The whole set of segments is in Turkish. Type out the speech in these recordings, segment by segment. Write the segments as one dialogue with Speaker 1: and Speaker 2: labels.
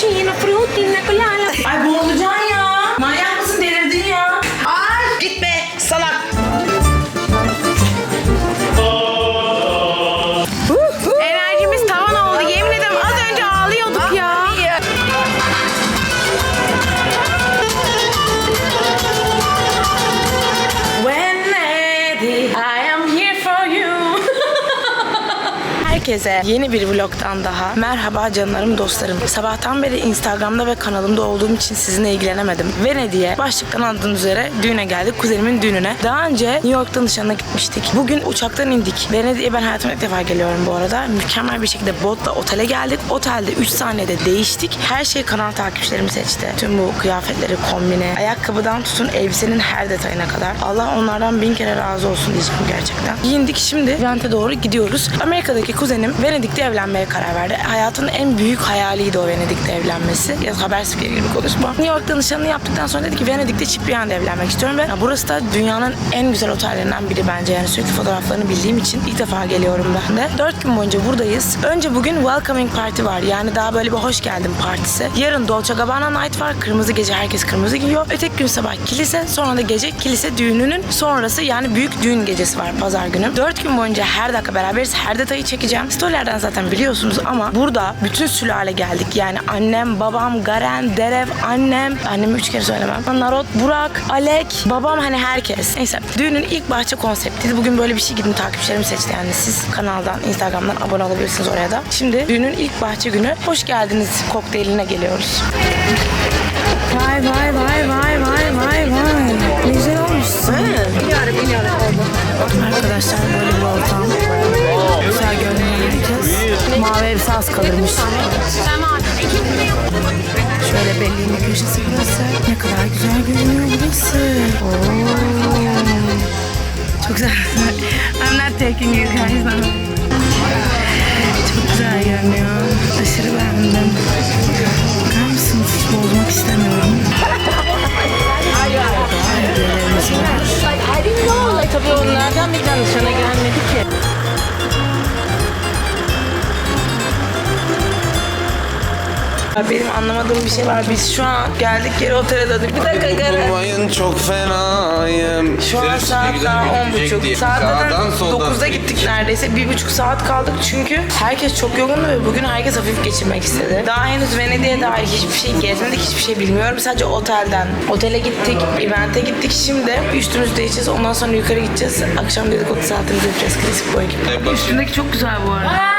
Speaker 1: cappuccino, frutti, colada.
Speaker 2: Ay boğulacaksın ya.
Speaker 1: Herkese yeni bir vlogdan daha merhaba canlarım dostlarım. Sabahtan beri Instagram'da ve kanalımda olduğum için sizinle ilgilenemedim. Venedik'e başlıktan aldığınız üzere düğüne geldik. Kuzenimin düğününe. Daha önce New York'tan nişanına gitmiştik. Bugün uçaktan indik. Venedik'e ben hayatımda ilk defa geliyorum bu arada. Mükemmel bir şekilde botla otele geldik. Otelde 3 saniyede değiştik. Her şey kanal takipçilerimi seçti. Tüm bu kıyafetleri, kombini, ayakkabıdan tutun elbisenin her detayına kadar. Allah onlardan bin kere razı olsun diyeceğim gerçekten. Giyindik şimdi Vent'e doğru gidiyoruz. Amerika'daki kuzenim Venedik'te evlenmeye karar verdi. Hayatının en büyük hayaliydi o Venedik'te evlenmesi. Ya haber spikeri gibi konuşma. New York'ta nişanını yaptıktan sonra dedi ki Venedik'te Cipriani'de evlenmek istiyorum ve burası da dünyanın en güzel otellerinden biri bence. Yani sürekli fotoğraflarını bildiğim için ilk defa geliyorum ben de. Dört gün boyunca buradayız. Önce bugün welcoming party var. Yani daha böyle bir hoş geldin partisi. Yarın Dolce Gabbana Night var. Kırmızı gece herkes kırmızı giyiyor. Öteki gün sabah kilise. Sonra da gece kilise düğününün sonrası yani büyük düğün gecesi var pazar günü. Dört gün boyunca her dakika beraberiz. Her detayı çekeceğim. Storylerden zaten biliyorsunuz ama burada bütün sülale geldik. Yani annem, babam, Garen, Derev, annem. Annemi üç kere söylemem. Narot, Burak, Alek, babam hani herkes. Neyse düğünün ilk bahçe konseptiydi. Bugün böyle bir şey gidin takipçilerim seçti yani siz kanaldan, Instagram'dan abone olabilirsiniz oraya da. Şimdi düğünün ilk bahçe günü hoş geldiniz kokteyline geliyoruz. Vay vay vay vay vay vay vay. Ne güzel olmuşsun. Arkadaşlar böyle bir ortam. Elbise az kalırmış. Şöyle belliğin bir köşesi burası. Ne kadar güzel görünüyor burası. Oo. Çok güzel. I'm not taking you guys. Çok güzel görünüyor. Aşırı beğendim. Bakar mısınız? Hiç bozmak istemiyorum. Hediyelerimiz var.
Speaker 2: Tabii onlardan bir tane nişana gelmedi ki.
Speaker 1: Benim anlamadığım bir şey var. Biz şu an geldik geri otele döndük. Bir dakika.
Speaker 3: Bulmayın çok fenayım.
Speaker 1: Şu an saat daha on buçuk. Saat zaten 9'da gittik neredeyse. Bir buçuk saat kaldık çünkü herkes çok yorgundu ve bugün herkes hafif geçirmek istedi. Daha henüz Venedik'e dair hiçbir şey gezmedik, hiçbir şey bilmiyorum. Sadece otelden. Otele gittik, evente gittik. Şimdi üstümüzü değişeceğiz. Ondan sonra yukarı gideceğiz. Akşam dedikodu saatimizi yapacağız. Klasik bu ekip. Üstündeki çok güzel bu arada.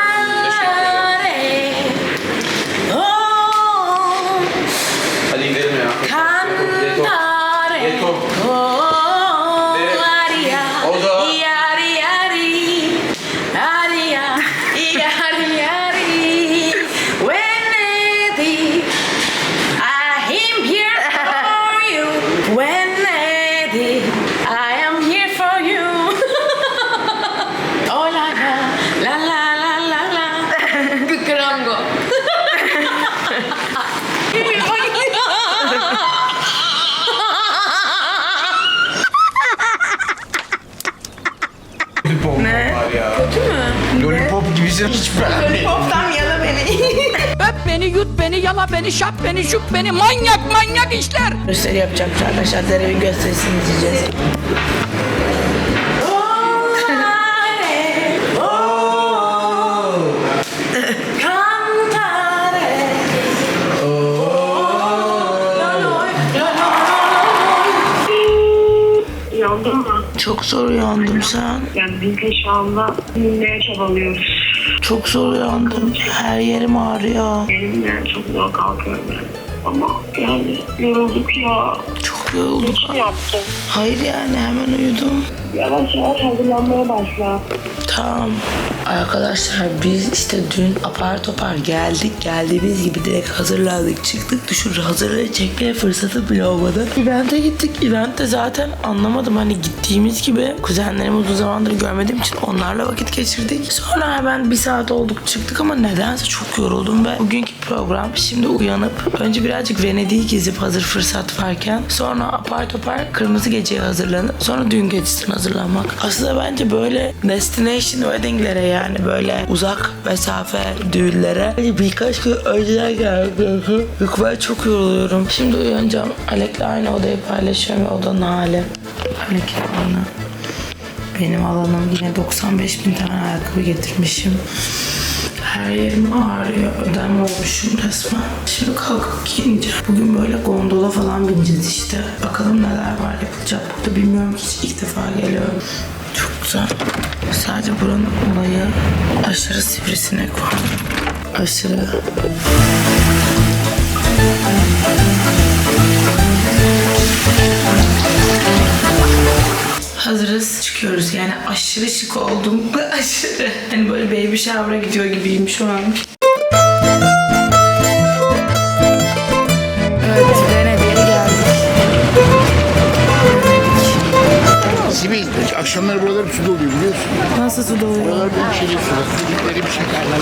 Speaker 3: Ne? Kötü mü? Lollipop gibisin hiç beğenmedim.
Speaker 1: Pop'tan yana beni.
Speaker 4: Öp beni, yut beni, yala beni, şap beni, şup beni, manyak manyak işler.
Speaker 1: Gösteri yapacakmış arkadaşlar. Derevin gösterisini izleyeceğiz. Çok zor uyandım sen.
Speaker 5: Yani biz de şu anda dinlemeye çabalıyoruz.
Speaker 1: Çok zor uyandım. Her yerim ağrıyor.
Speaker 5: Benim de çok zor kalkıyorum ben. Ama yani yorulduk ya.
Speaker 1: Çok yorulduk.
Speaker 5: Ne yaptın?
Speaker 1: Hayır yani hemen uyudum.
Speaker 5: Yavaş yavaş hazırlanmaya başla.
Speaker 1: Tamam. Arkadaşlar biz işte dün apar topar geldik. Geldiğimiz gibi direkt hazırlandık. Çıktık düşür hazırlığı çekmeye fırsatı bile olmadı. Event'e gittik. Event'te zaten anlamadım hani gittiğimiz gibi kuzenlerimi uzun zamandır görmediğim için onlarla vakit geçirdik. Sonra hemen bir saat olduk çıktık ama nedense çok yoruldum ve bugünkü program şimdi uyanıp önce birazcık Venedik'i gezip hazır fırsat varken sonra apar topar kırmızı geceye hazırlanıp sonra düğün gecesine hazırlanmak. Aslında bence böyle destination weddinglere yani böyle uzak mesafe düğünlere birkaç gün önceden gerekiyor. Yok ben çok yoruluyorum. Şimdi uyanacağım. Alek'le aynı odayı paylaşıyorum ve odanın hali. Alek bana. Benim alanım yine 95 bin tane ayakkabı getirmişim. Her yerim ağrıyor. Ödem olmuşum resmen. Şimdi kalkıp giyineceğim. Bugün böyle gondola falan bineceğiz işte. Bakalım neler var yapılacak burada bilmiyorum. Hiç ilk defa geliyorum. Güzel. Sadece buranın olayı aşırı sivrisinek var. Aşırı. Hazırız çıkıyoruz yani aşırı şık oldum aşırı hani böyle baby shower'a gidiyor gibiyim şu an.
Speaker 6: Sibel, akşamları buralar su doluyor biliyorsun.
Speaker 1: Nasıl su doluyor?
Speaker 6: Buralar şehir suları. Dedikleri bir şekerler.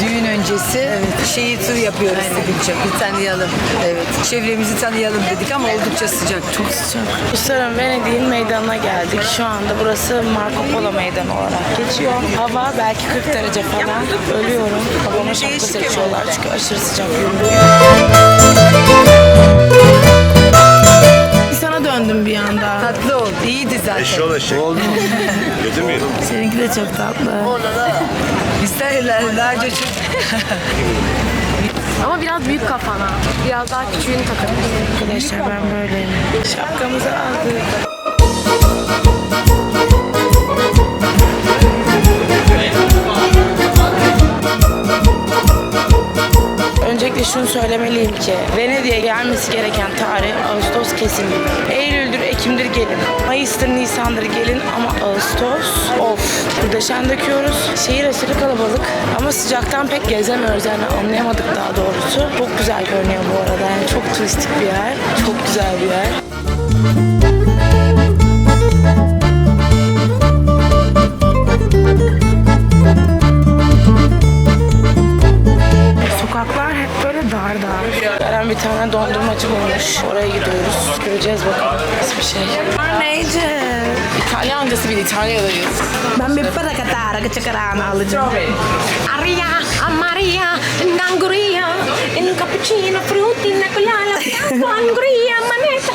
Speaker 2: Düğün öncesi şeyi tur yapıyoruz dedik çok. Bir tanıyalım. Evet. Çevremizi tanıyalım dedik ama oldukça sıcak. Çok
Speaker 1: Sıcak. Rusların Venedik'in meydanına geldik. Şu anda burası Marco Polo meydanı olarak geçiyor. Hava belki 40 derece falan. Ölüyorum. Babama şapka seçiyorlar çünkü aşırı sıcak yürüyor. Döndüm bir anda.
Speaker 2: tatlı oldu. İyiydi zaten.
Speaker 3: Kötü müydü?
Speaker 1: Seninki de çok tatlı.
Speaker 2: İsterler daha çok
Speaker 7: Ama biraz büyük kafana. Biraz daha küçüğünü takın.
Speaker 1: Arkadaşlar ben böyleyim. Şapkamızı aldık. Öncelikle şunu söylemeliyim ki Venedik'e gelmesi gereken tarih Ağustos kesin. Eylül'dür, Ekim'dir gelin. Mayıs'tır, Nisan'dır gelin ama Ağustos of. Muhteşem döküyoruz. Şehir aşırı kalabalık ama sıcaktan pek gezemiyoruz yani anlayamadık daha doğrusu. Çok güzel görünüyor bu arada yani çok turistik bir yer. Çok güzel bir yer. Dar. Eren bir tane dondurmacı bulmuş. Oraya gidiyoruz. Göreceğiz bakalım nasıl bir şey. Neyce? İtalyancası bir İtalya'dayız. Ben bir para katara kaçakarana alacağım.
Speaker 7: Aria, amaria, nanguria, in cappuccino, frutti, nacolala, angria, manetta.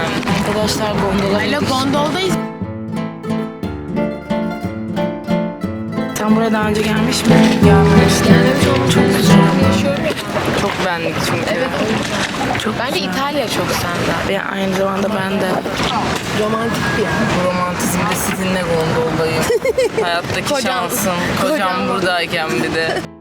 Speaker 1: Güzel. Arkadaşlar gondola bindik.
Speaker 7: gondoldayız.
Speaker 1: Sen buraya daha önce gelmiş miydin? Gelmemiştim.
Speaker 7: Gelmemiş olması
Speaker 1: Çok güzel.
Speaker 7: Ya.
Speaker 1: Çok beğendik çünkü.
Speaker 7: Evet.
Speaker 1: Çok
Speaker 7: Bence
Speaker 1: güzel.
Speaker 7: İtalya çok sende.
Speaker 1: Ve aynı zamanda ben de
Speaker 7: Romantik bir yer.
Speaker 1: bu romantizmde sizinle gondoldayım. Hayattaki
Speaker 7: Kocam-
Speaker 1: şansım. Kocam,
Speaker 7: kocam-
Speaker 1: buradayken bir de.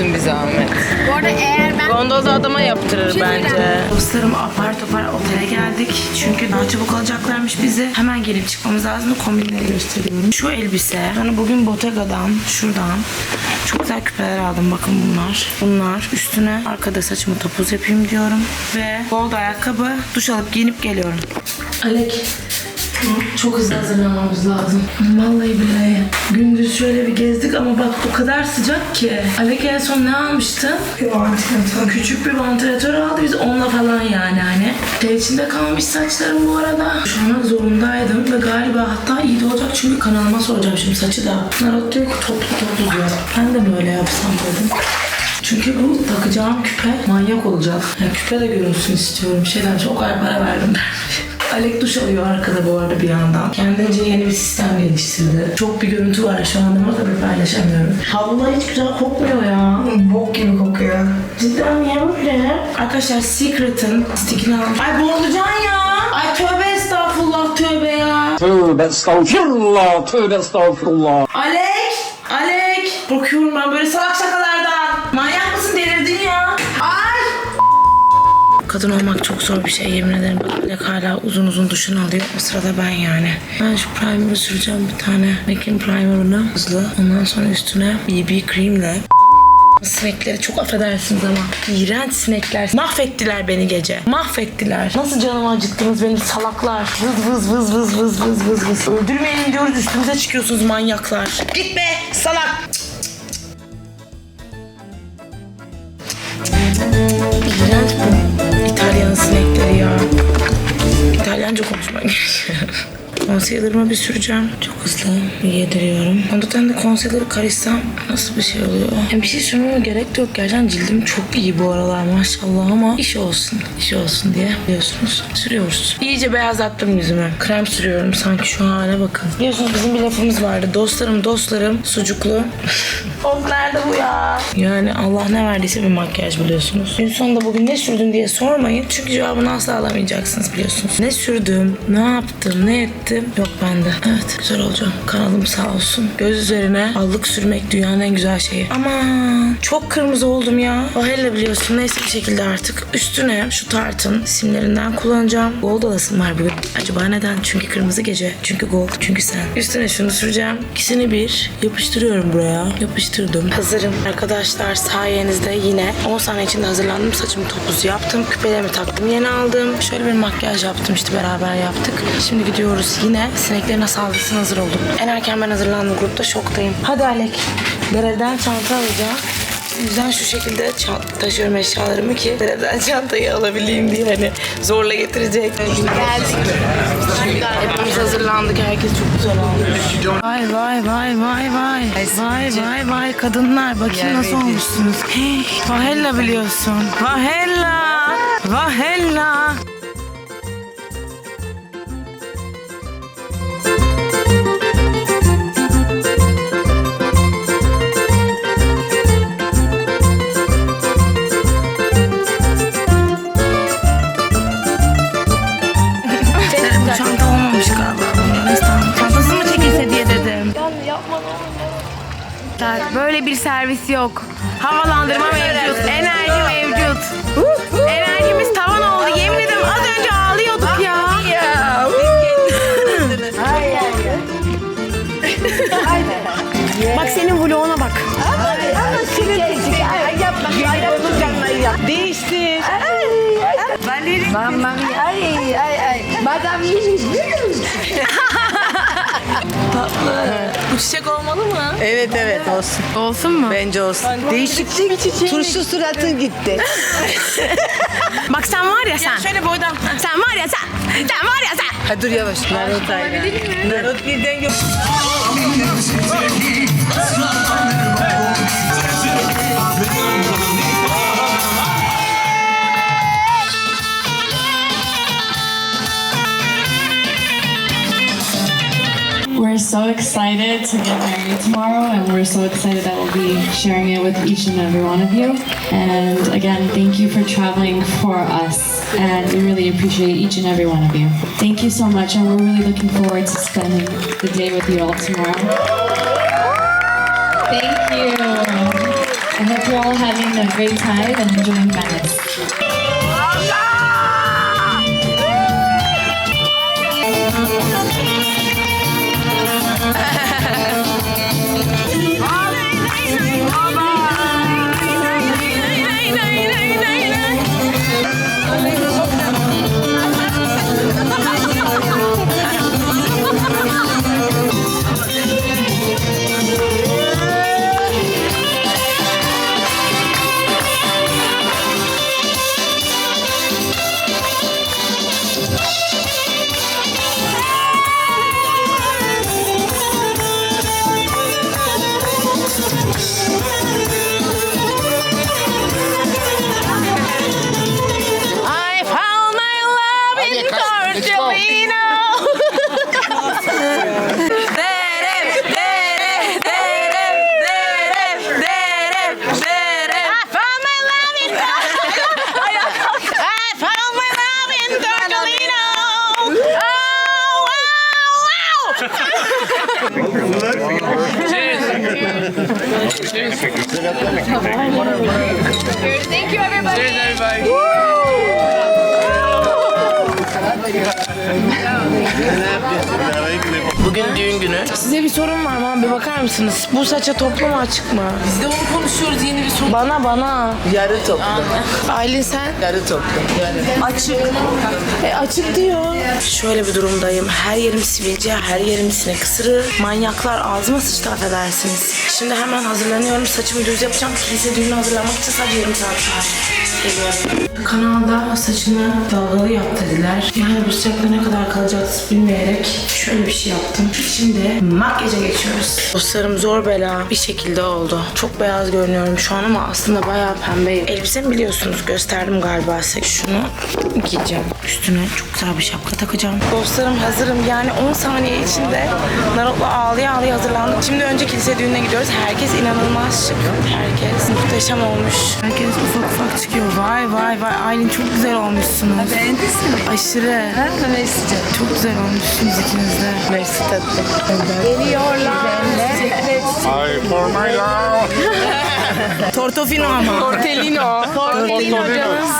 Speaker 1: Düşünsün bir zahmet.
Speaker 7: Bu arada eğer ben
Speaker 1: Gondolda adama yaptırır
Speaker 7: şey
Speaker 1: bence. Dostlarım apar topar otele geldik. Çünkü daha çabuk alacaklarmış bizi. Hemen gelip çıkmamız lazım. Kombinleri gösteriyorum. Şu elbise. Sonra bugün Bottega'dan, şuradan çok güzel küpeler aldım. Bakın bunlar. Bunlar. Üstüne arkada saçımı topuz yapayım diyorum. Ve gold ayakkabı. Duş alıp giyinip geliyorum. Alek. Çok hızlı hazırlanmamız lazım. Vallahi billahi. Gündüz şöyle bir gezdik ama bak o kadar sıcak ki. Alek en son ne almıştın? Bir vantilatör. Küçük bir vantilatör aldı biz onunla falan yani hani. Ter içinde kalmış saçlarım bu arada. Düşünmek zorundaydım ve galiba hatta iyi de olacak çünkü kanalıma soracağım şimdi saçı da. Narot diyor ki toplu toplu diyor. Ben de böyle yapsam dedim. Çünkü bu takacağım küpe manyak olacak. Yani küpe de görünsün istiyorum. Şeyden çok kadar para verdim Alek duş alıyor arkada bu arada bir yandan. Kendince yeni bir sistem geliştirdi. Çok bir görüntü var şu anda ama tabii paylaşamıyorum. Havlular hiç güzel kokmuyor ya. Bok gibi kokuyor. Cidden niye böyle? Arkadaşlar Secret'ın stickini aldım. Ay boğulacaksın ya. Ay tövbe estağfurullah tövbe ya.
Speaker 8: Tövbe estağfurullah, tövbe estağfurullah.
Speaker 1: Alek! Alek! Korkuyorum ben böyle salak şakalardan. Kadın olmak çok zor bir şey yemin ederim. Bak Alek hala uzun uzun duşunu alıyor. O sırada ben yani. Ben şu primer'ı süreceğim bir tane. MAC'in primer'ını hızlı. Ondan sonra üstüne BB creamle Sinekleri çok affedersiniz ama iğrenç sinekler mahvettiler beni gece. Mahvettiler. Nasıl canımı acıttınız benim salaklar. Vız vız vız vız vız vız vız vız. Öldürmeyin diyoruz üstümüze çıkıyorsunuz manyaklar. Git be salak. İğrenç Concealer'ımı bir süreceğim. Çok hızlı yediriyorum. Fondöten de concealer'ı karışsam nasıl bir şey oluyor? Yani bir şey sürmeme gerek de yok. Gerçekten cildim çok iyi bu aralar maşallah ama iş olsun. iş olsun diye biliyorsunuz. Sürüyoruz. İyice beyazlattım yüzümü. Krem sürüyorum sanki şu hale bakın. Biliyorsunuz bizim bir lafımız vardı. Dostlarım dostlarım sucuklu. of nerede bu ya? Yani Allah ne verdiyse bir makyaj biliyorsunuz. Gün sonunda bugün ne sürdün diye sormayın. Çünkü cevabını asla alamayacaksınız biliyorsunuz. Ne sürdüm, ne yaptım, ne ettim yok bende. Evet güzel olacağım. Kanalım sağ olsun. Göz üzerine allık sürmek dünyanın en güzel şeyi. Ama çok kırmızı oldum ya. Vahelle biliyorsun neyse bir şekilde artık. Üstüne şu tartın simlerinden kullanacağım. Gold alasım var bugün. Acaba neden? Çünkü kırmızı gece. Çünkü gold. Çünkü sen. Üstüne şunu süreceğim. İkisini bir yapıştırıyorum buraya. Yapıştırdım. Hazırım. Arkadaşlar sayenizde yine 10 saniye içinde hazırlandım. Saçımı topuz yaptım. Küpelerimi taktım. Yeni aldım. Şöyle bir makyaj yaptım işte beraber yaptık. Şimdi gidiyoruz. Yine sineklerin saldırısına hazır oldum. En erken ben hazırlandım. Grupta şoktayım. Hadi Alek. Dereden çanta alacağım. O yüzden şu şekilde taşıyorum eşyalarımı ki dereden çantayı alabileyim diye hani zorla getirecek.
Speaker 7: Geldik.
Speaker 1: Hepimiz hazırlandık. Herkes çok güzel olmuş. Vay vay vay vay vay. Vay vay vay kadınlar. Bakayım nasıl olmuşsunuz. Vahella biliyorsun. Vahella. Vahella.
Speaker 7: Böyle bir servis yok. Havalandırma mevcut. Enerji mevcut. Enerjimiz tavan oldu. Yemin ederim az önce ağlıyorduk ya. Bak senin vloguna bak.
Speaker 2: Değiştir.
Speaker 1: Bu çiçek olmalı mı?
Speaker 2: Evet evet olsun.
Speaker 7: Olsun mu?
Speaker 2: Bence olsun. Değişiklik. Turşu suratın gitti.
Speaker 7: Bak sen var ya sen.
Speaker 1: Şöyle boydan.
Speaker 7: Sen var ya sen. Sen var ya sen.
Speaker 2: Ha dur yavaş. Narot aynen. Narot birden yok.
Speaker 9: so excited to get married tomorrow, and we're so excited that we'll be sharing it with each and every one of you. And again, thank you for traveling for us, and we really appreciate each and every one of you. Thank you so much, and we're really looking forward to spending the day with you all tomorrow. Thank you. I hope you're all having a great time and enjoying Venice.
Speaker 1: Size bir sorum var bana bir bakar mısınız? Bu saça toplu mu açık mı?
Speaker 2: Biz de onu konuşuyoruz yeni bir soru.
Speaker 1: Bana bana.
Speaker 2: Yarı toplu.
Speaker 1: Aylin sen?
Speaker 2: Yarı toplu. Yani açık.
Speaker 1: E, açık diyor. Şöyle bir durumdayım. Her yerim sivilce, her yerim sinek ısırığı. Manyaklar ağzıma sıçtı affedersiniz. Şimdi hemen hazırlanıyorum. Saçımı düz yapacağım. Kilise düğünü hazırlanmak için sadece yarım saat var. Geliyorum. Kanalda saçını dalgalı yap dediler. Yani bu sıcakta ne kadar kalacağız bilmeyerek şöyle bir şey yaptım. Şimdi makyaja geçiyoruz. Dostlarım zor bela bir şekilde oldu. Çok beyaz görünüyorum şu an ama aslında bayağı pembeyim. Elbisemi biliyorsunuz gösterdim galiba size. Şunu giyeceğim. Üstüne çok güzel bir şapka takacağım. Dostlarım hazırım. Yani 10 saniye içinde Narot'la ağlaya ağlaya hazırlandık. Şimdi önce kilise düğününe gidiyoruz. Herkes inanılmaz şık. Herkes muhteşem olmuş. Herkes ufak ufak çıkıyor. Vay vay vay. Aylin çok güzel olmuşsunuz.
Speaker 2: Beğendin mi?
Speaker 1: Aşırı.
Speaker 2: Ha, isteyeceğim?
Speaker 1: Çok güzel olmuşsunuz ikiniz de.
Speaker 2: Mersi tatlım.
Speaker 6: Ay for my love.
Speaker 1: Tortofino ama. Tortellino. Tortellino.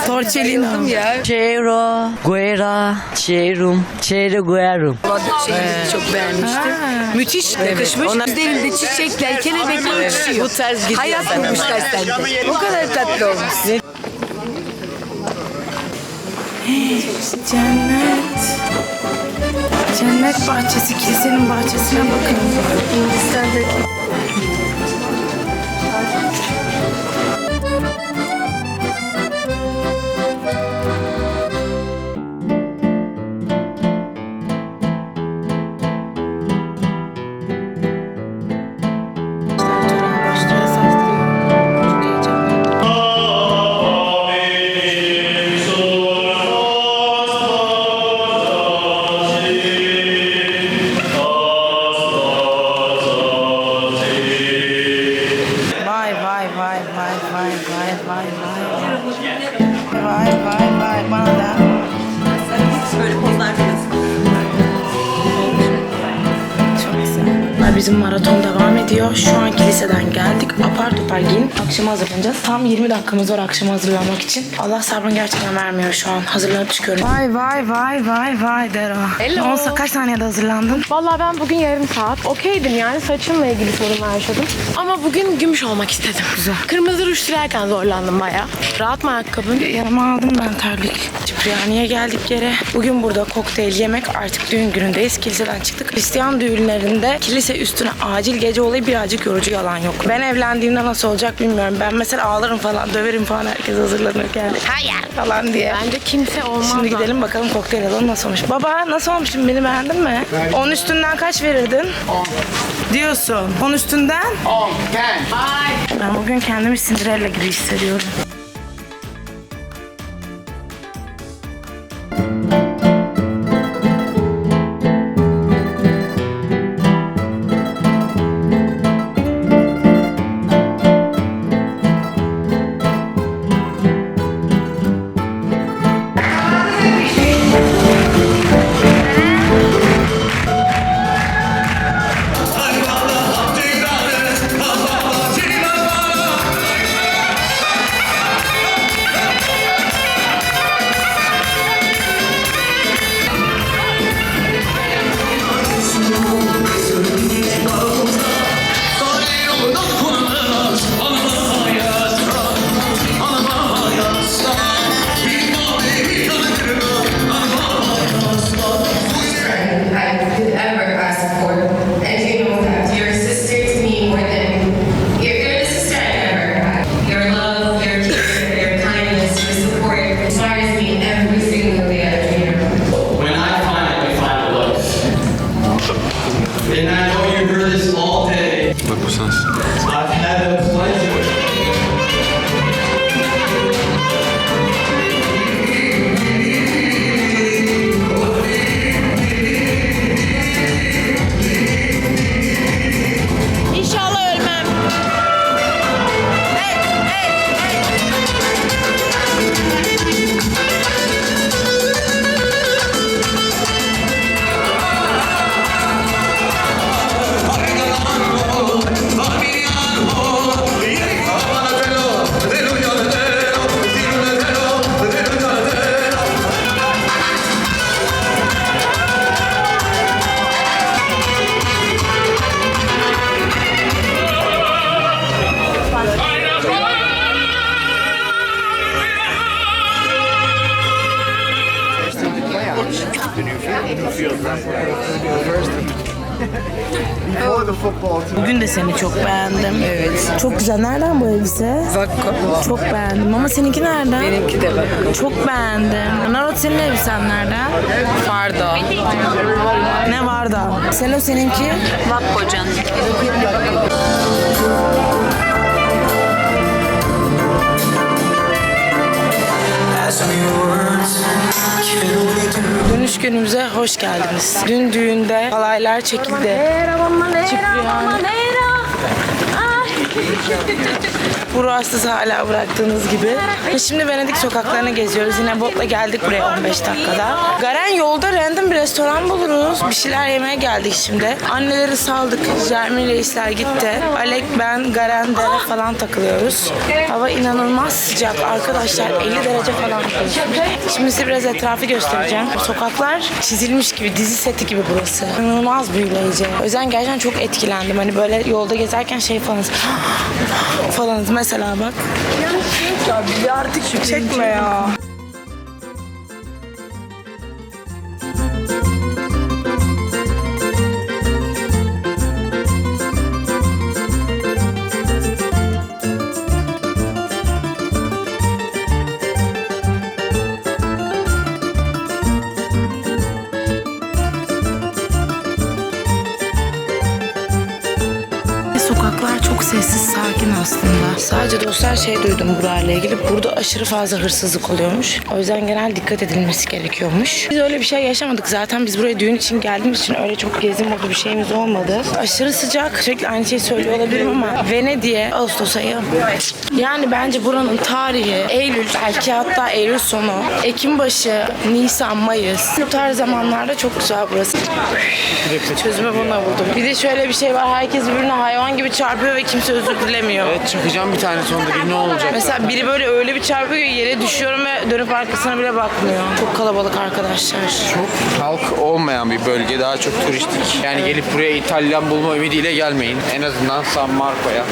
Speaker 1: Tortellino.
Speaker 2: Ya.
Speaker 10: Cero, guera, cherum, cero guerum.
Speaker 2: Şey, çok beğenmiştim. Müthiş yakışmış.
Speaker 1: Ona-
Speaker 2: Üzerinde çiçekler, kelebekler uçuşuyor. Bu tarz gidiyor. Hayat bulmuşlar sende. O kadar tatlı olmuş.
Speaker 1: Cennet. Cennet bahçesi, kilisenin bahçesine bakın. Hindistan'daki. Güzel. Bizim maraton devam ediyor. Şu an kiliseden geldik. Apar topar giyinip akşama hazırlanacağız. Tam 20 dakikamız var akşama hazırlanmak için. Allah sabrını gerçekten vermiyor şu an. Hazırlanıp çıkıyorum. Vay vay vay vay vay Dero.
Speaker 7: Hello.
Speaker 1: Olsa kaç saniyede hazırlandın?
Speaker 7: Vallahi ben bugün yarım saat okeydim yani saçımla ilgili sorunlar yaşadım. Ama bugün gümüş olmak istedim. Güzel. Kırmızı ruj sürerken zorlandım bayağı. Rahat mı ayakkabın?
Speaker 1: Yanıma aldım ben terlik. Cipriyani'ye geldik yere. Bugün burada kokteyl yemek artık düğün günündeyiz. Kiliseden çıktık. Hristiyan düğünlerinde kilise üstüne acil gece olayı birazcık yorucu yalan yok. Ben evlendiğimde nasıl olacak bilmiyorum. Ben mesela ağlarım falan, döverim falan herkes hazırlanırken. Hayır falan diye.
Speaker 7: Bence kimse olmaz.
Speaker 1: Şimdi gidelim bakalım kokteyl alalım nasıl olmuş. Baba nasıl olmuşum beni beğendin mi? 10 üstünden kaç verirdin? 10. Diyorsun. 10 üstünden?
Speaker 6: 10, 10.
Speaker 1: Ben bugün kendimi Cinderella gibi hissediyorum.
Speaker 2: Vakko.
Speaker 1: Çok beğendim. Ama seninki nereden?
Speaker 2: Benimki de Vakko.
Speaker 1: Çok beğendim. Narot senin elbisen nereden?
Speaker 7: Fardo.
Speaker 1: Ne var da? Sen o seninki?
Speaker 7: Vakko canım.
Speaker 1: Dönüş günümüze hoş geldiniz. Dün düğünde halaylar çekildi. Cipriyan. Bu rahatsız hala bıraktığınız gibi. Ve Şimdi Venedik sokaklarını geziyoruz. Yine botla geldik buraya 15 dakikada. Garen yolda random bir restoran buluruz. Bir şeyler yemeye geldik şimdi. Anneleri saldık. Jermin reisler gitti. Alek, ben, Garen, Dere falan takılıyoruz. Hava inanılmaz sıcak arkadaşlar. 50 derece falan. Şimdi size biraz etrafı göstereceğim. Sokaklar çizilmiş gibi, dizi seti gibi burası. İnanılmaz büyüleyici. O yüzden gerçekten çok etkilendim. Hani böyle yolda gezerken şey falan falanız mesela bak. Ya bir artık çekme ya. Dostlar şey duydum burayla ilgili. Burada aşırı fazla hırsızlık oluyormuş. O yüzden genel dikkat edilmesi gerekiyormuş. Biz öyle bir şey yaşamadık. Zaten biz buraya düğün için geldiğimiz için öyle çok gezi modu bir şeyimiz olmadı. Aşırı sıcak. Sürekli aynı şeyi söylüyor olabilirim ama Venedik'e Ağustos ayı. Yani bence buranın tarihi Eylül, belki hatta Eylül sonu, Ekim başı, Nisan, Mayıs. Bu tarz zamanlarda çok güzel burası. Çözümü buna buldum. Bir de şöyle bir şey var. Herkes birbirine hayvan gibi çarpıyor ve kimse özür dilemiyor.
Speaker 3: Evet çıkacağım bir tane sonunda ne olacak?
Speaker 1: Mesela biri böyle öyle bir çarpıyor yere düşüyorum ve dönüp arkasına bile bakmıyor. Çok kalabalık arkadaşlar.
Speaker 3: Çok halk olmayan bir bölge daha çok turistik. Yani gelip buraya İtalyan bulma ümidiyle gelmeyin. En azından San Marco'ya.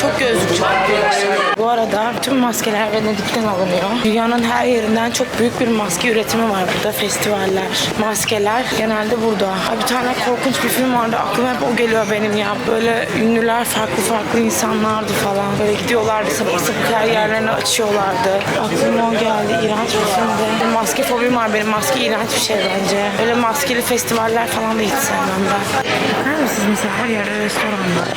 Speaker 1: Çok gözlük çarpıyor. Arada tüm maskeler Venedik'ten alınıyor. Dünyanın her yerinden çok büyük bir maske üretimi var burada. Festivaller, maskeler genelde burada. Bir tane korkunç bir film vardı. Aklıma hep o geliyor benim ya. Böyle ünlüler farklı farklı insanlardı falan. Böyle gidiyorlardı sapık sapık her yerlerini açıyorlardı. Aklıma o geldi. İğrenç bir filmdi. Maske fobim var benim. Maske iğrenç bir şey bence. Böyle maskeli festivaller falan da hiç sevmem ben. Bakar mısınız mesela her yerde restoranlar,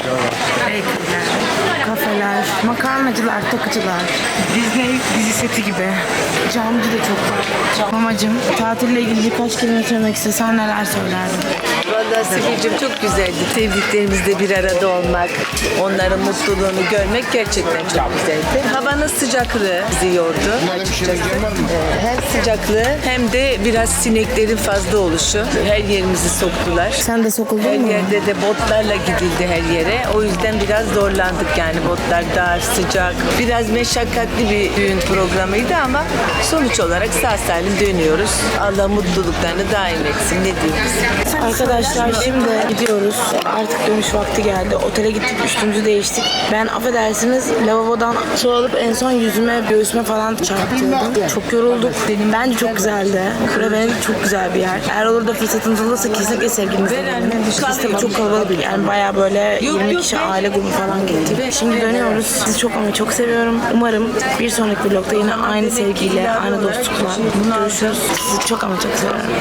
Speaker 1: bakery'ler, kafeler, makarnacılar, takıcılar, Disney dizi seti gibi. Camcı da çok var. Mamacım, tatille ilgili birkaç kelime söylemek istesen neler söylerdin?
Speaker 2: Valla Sibel'cim çok güzeldi. Sevdiklerimizle bir arada olmak, onların mutluluğunu görmek gerçekten çok güzeldi. Havanın sıcaklığı bizi yordu.
Speaker 6: Mı?
Speaker 2: Ee, Hem sıcaklığı hem de biraz sineklerin fazla oluşu. Her yerimizi soktular.
Speaker 1: Sen de sokuldun
Speaker 2: Her
Speaker 1: mu?
Speaker 2: yerde de botlarla gidildi her yere. O yüzden biraz zorlandık yani botlar dar, sıcak. Biraz meşakkatli bir düğün programıydı ama sonuç olarak sağ salim dönüyoruz. Allah mutluluklarını daim etsin. Ne diyeyim?
Speaker 1: Arkadaşlar şimdi gidiyoruz. Artık dönüş vakti geldi. Otele gittik üstümüzü değiştik. Ben affedersiniz lavabodan su alıp en son yüzüme göğsüme falan çarptırdım. Çok yorulduk. Bence çok güzeldi. Kura Venedik çok güzel bir yer. Eğer olur da fırsatınız olursa kesinlikle sevgilinizle gelin. Çok kalabalık bir yani bayağı böyle 20 kişi aile grubu falan gittik. Şimdi dönüyoruz. Sizi çok ama çok seviyorum. Umarım bir sonraki vlogda yine aynı sevgiyle, aynı dostlukla görüşürüz. Sizi çok ama çok seviyorum.